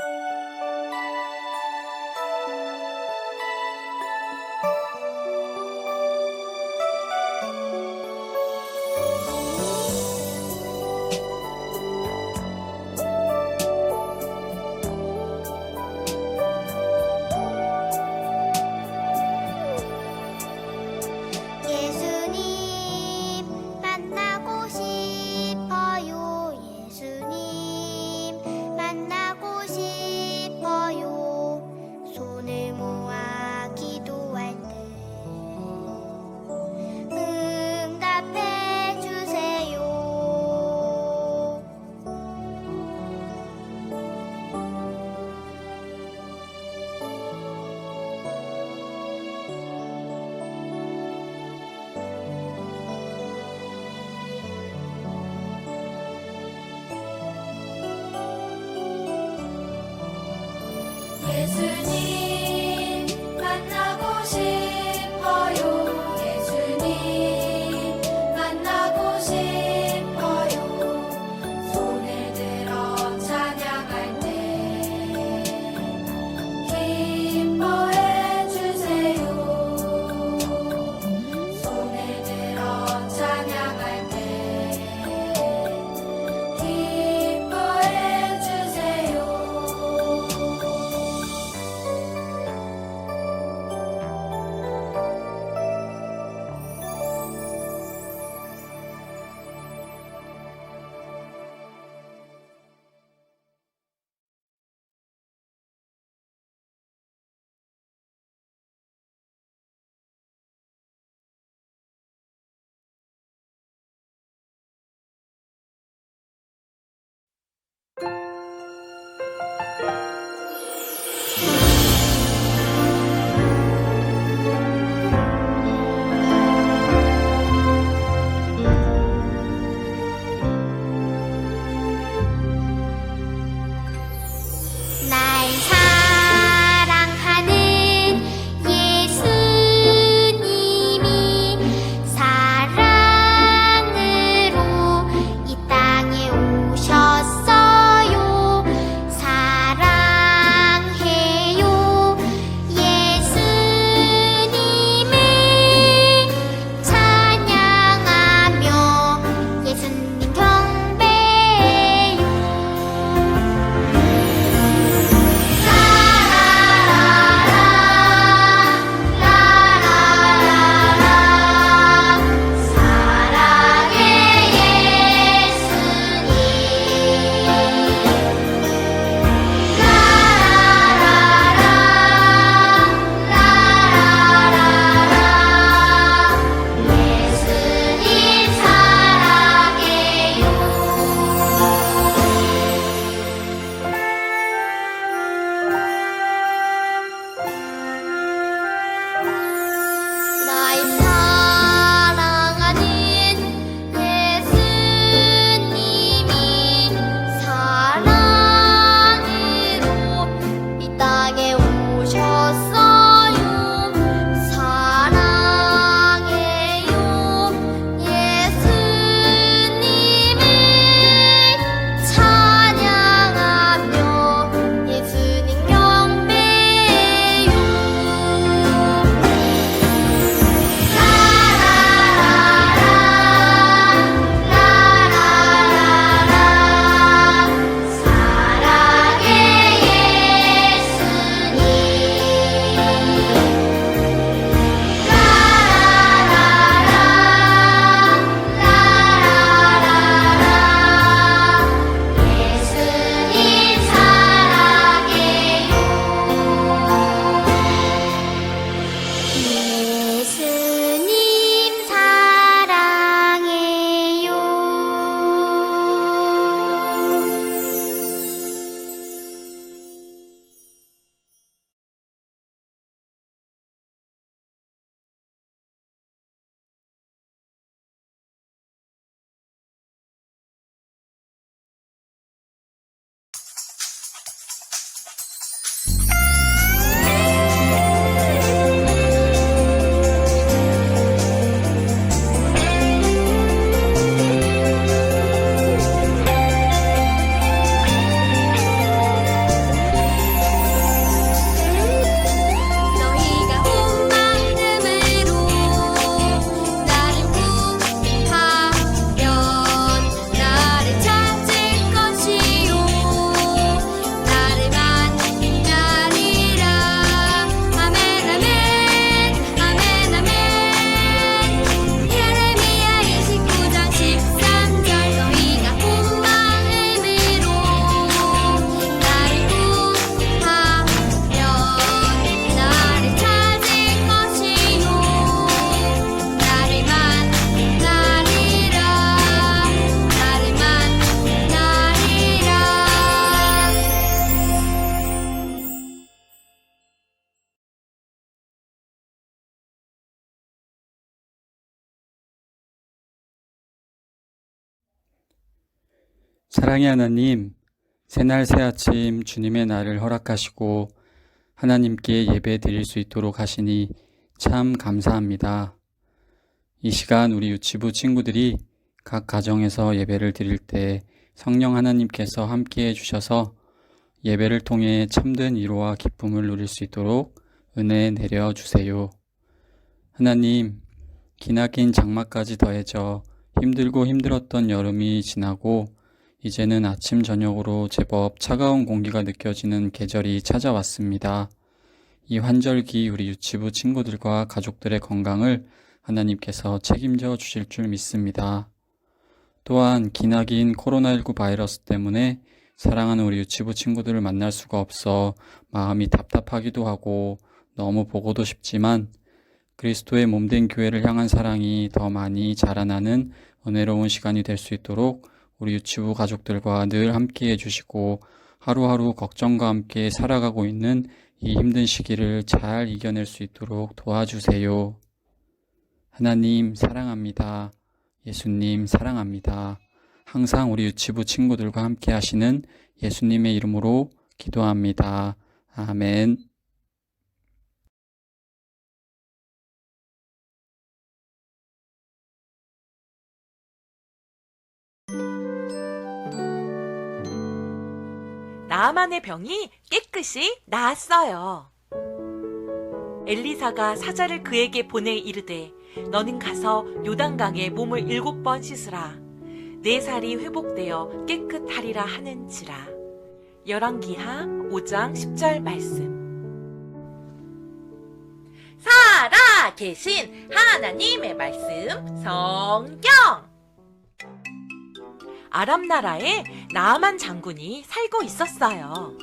예 사랑의 하나님, 새날 새아침 주님의 날을 허락하시고 하나님께 예배 드릴 수 있도록 하시니 참 감사합니다. 이 시간 우리 유치부 친구들이 각 가정에서 예배를 드릴 때 성령 하나님께서 함께 해주셔서 예배를 통해 참된 위로와 기쁨을 누릴 수 있도록 은혜 내려 주세요. 하나님, 기나긴 장마까지 더해져 힘들고 힘들었던 여름이 지나고 이제는 아침 저녁으로 제법 차가운 공기가 느껴지는 계절이 찾아왔습니다. 이 환절기 우리 유치부 친구들과 가족들의 건강을 하나님께서 책임져 주실 줄 믿습니다. 또한 기나긴 코로나19 바이러스 때문에 사랑하는 우리 유치부 친구들을 만날 수가 없어 마음이 답답하기도 하고 너무 보고도 싶지만 그리스도의 몸된 교회를 향한 사랑이 더 많이 자라나는 은혜로운 시간이 될 수 있도록 우리 유치부 가족들과 늘 함께 해 주시고 하루하루 걱정과 함께 살아가고 있는 이 힘든 시기를 잘 이겨낼 수 있도록 도와주세요. 하나님 사랑합니다. 예수님 사랑합니다. 항상 우리 유치부 친구들과 함께 하시는 예수님의 이름으로 기도합니다. 아멘. 나만의 병이 깨끗이 나았어요. 엘리사가 사자를 그에게 보내 이르되 너는 가서 요단강에 몸을 일곱 번 씻으라. 내 살이 회복되어 깨끗하리라 하는지라. 열왕기하 5장 10절 말씀. 살아 계신 하나님의 말씀 성경 아람 나라에 나아만 장군이 살고 있었어요.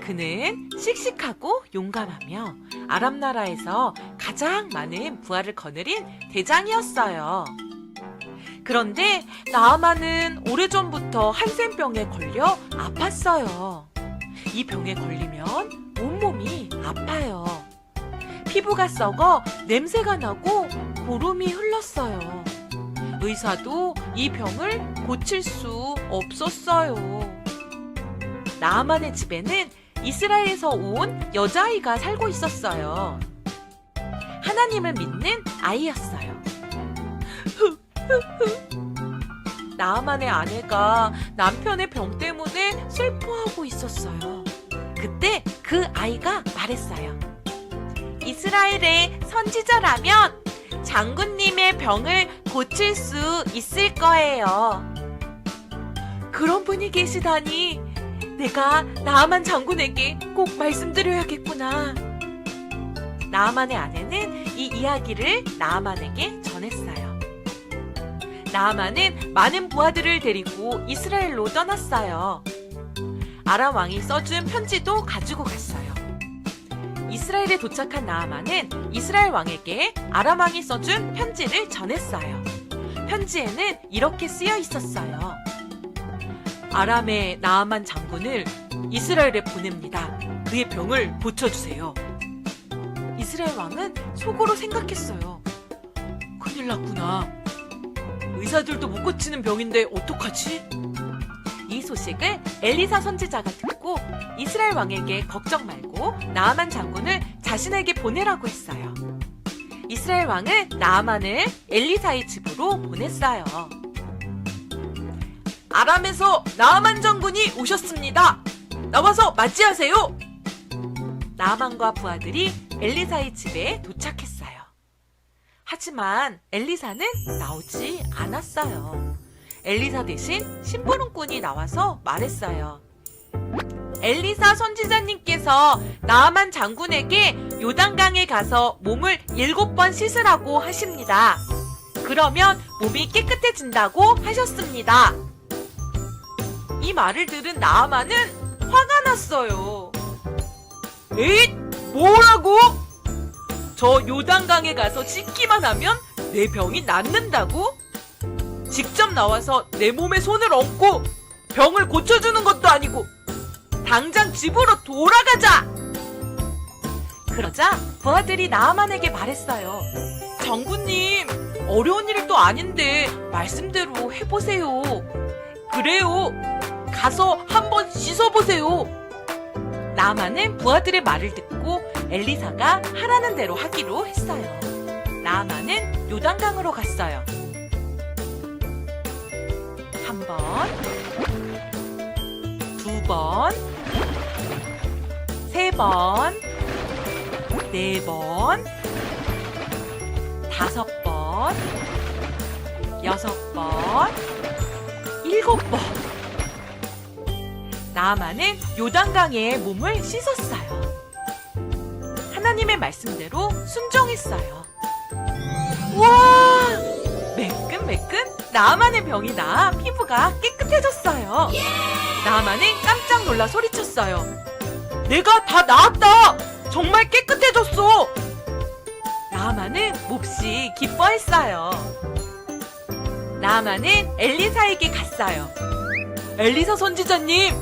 그는 씩씩하고 용감하며 아람 나라에서 가장 많은 부하를 거느린 대장이었어요. 그런데 나아만은 오래전부터 한센병에 걸려 아팠어요. 이 병에 걸리면 온몸이 아파요. 피부가 썩어 냄새가 나고 고름이 흘렀어요. 의사도 이 병을 고칠 수 없었어요. 나만의 집에는 이스라엘에서 온 여자아이가 살고 있었어요. 하나님을 믿는 아이였어요. 나만의 아내가 남편의 병 때문에 슬퍼하고 있었어요. 그때 그 아이가 말했어요. 이스라엘의 선지자라면 장군님의 병을 고칠 수 있을 거예요. 그런 분이 계시다니 내가 나아만 장군에게 꼭 말씀드려야겠구나. 나아만의 아내는 이 이야기를 나아만에게 전했어요. 나아만은 많은 부하들을 데리고 이스라엘로 떠났어요. 아람 왕이 써준 편지도 가지고 갔어요. 이스라엘에 도착한 나아만은 이스라엘 왕에게 아람 왕이 써준 편지를 전했어요. 편지에는 이렇게 쓰여 있었어요. 아람의 나아만 장군을 이스라엘에 보냅니다. 그의 병을 고쳐주세요. 이스라엘 왕은 속으로 생각했어요. 큰일 났구나. 의사들도 못 고치는 병인데 어떡하지? 이 소식을 엘리사 선지자가 듣고 이스라엘 왕에게 걱정 말고 나아만 장군을 자신에게 보내라고 했어요. 이스라엘 왕은 나아만을 엘리사의 집으로 보냈어요. 아람에서 나아만 장군이 오셨습니다. 나와서 맞이하세요. 나아만과 부하들이 엘리사의 집에 도착했어요. 하지만 엘리사는 나오지 않았어요. 엘리사 대신 심부름꾼이 나와서 말했어요. 엘리사 선지자님께서 나아만 장군에게 요단강에 가서 몸을 일곱 번 씻으라고 하십니다. 그러면 몸이 깨끗해진다고 하셨습니다. 이 말을 들은 나아만은 화가 났어요. 에잇! 뭐라고? 저 요단강에 가서 씻기만 하면 내 병이 낫는다고? 직접 나와서 내 몸에 손을 얹고 병을 고쳐주는 것도 아니고 당장 집으로 돌아가자! 그러자 부하들이 나아만에게 말했어요. 정구님, 어려운 일도 아닌데 말씀대로 해보세요. 그래요. 가서 한번 씻어보세요. 나만은 부하들의 말을 듣고 엘리사가 하라는 대로 하기로 했어요. 나만은 요단강으로 갔어요. 한 번, 두 번, 세 번, 네 번, 다섯 번, 여섯 번, 일곱 번. 나만은 요단강에 몸을 씻었어요. 하나님의 말씀대로 순종했어요. 와! 매끈매끈 나만의 병이 나 피부가 깨끗해졌어요. 나만은 깜짝 놀라 소리쳤어요. 내가 다 나았다! 정말 깨끗해졌어! 나만은 몹시 기뻐했어요. 나만은 엘리사에게 갔어요. 엘리사 선지자님,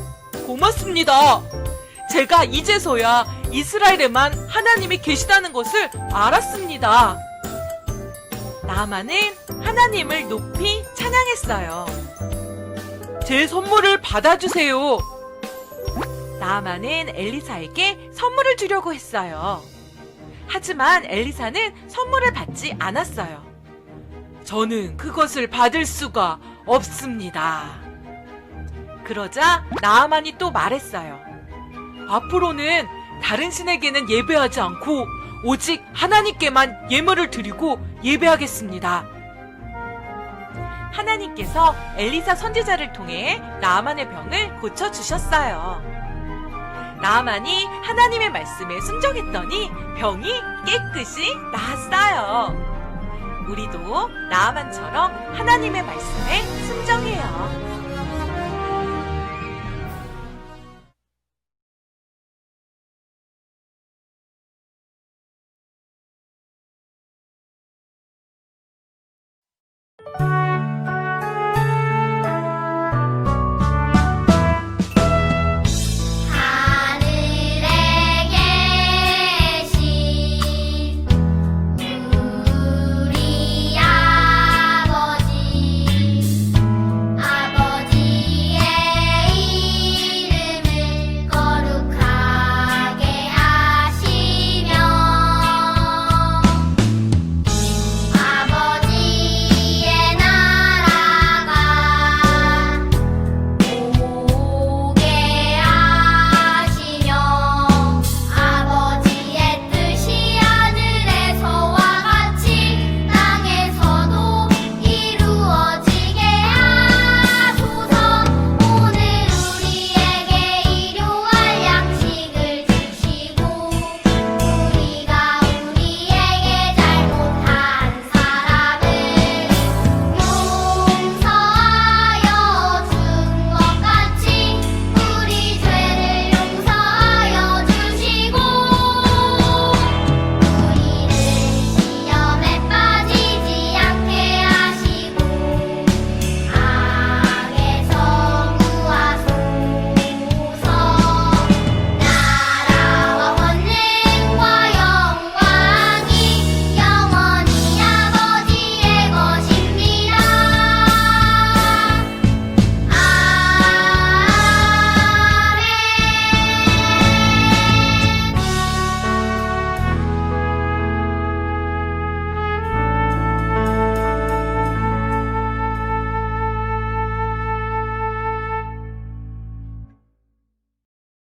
고맙습니다. 제가 이제서야 이스라엘에만 하나님이 계시다는 것을 알았습니다. 나만은 하나님을 높이 찬양했어요. 제 선물을 받아주세요. 나만은 엘리사에게 선물을 주려고 했어요. 하지만 엘리사는 선물을 받지 않았어요. 저는 그것을 받을 수가 없습니다. 그러자 나아만이 또 말했어요. 앞으로는 다른 신에게는 예배하지 않고 오직 하나님께만 예물을 드리고 예배하겠습니다. 하나님께서 엘리사 선지자를 통해 나아만의 병을 고쳐 주셨어요. 나아만이 하나님의 말씀에 순종했더니 병이 깨끗이 나았어요. 우리도 나아만처럼 하나님의 말씀에 순종해요.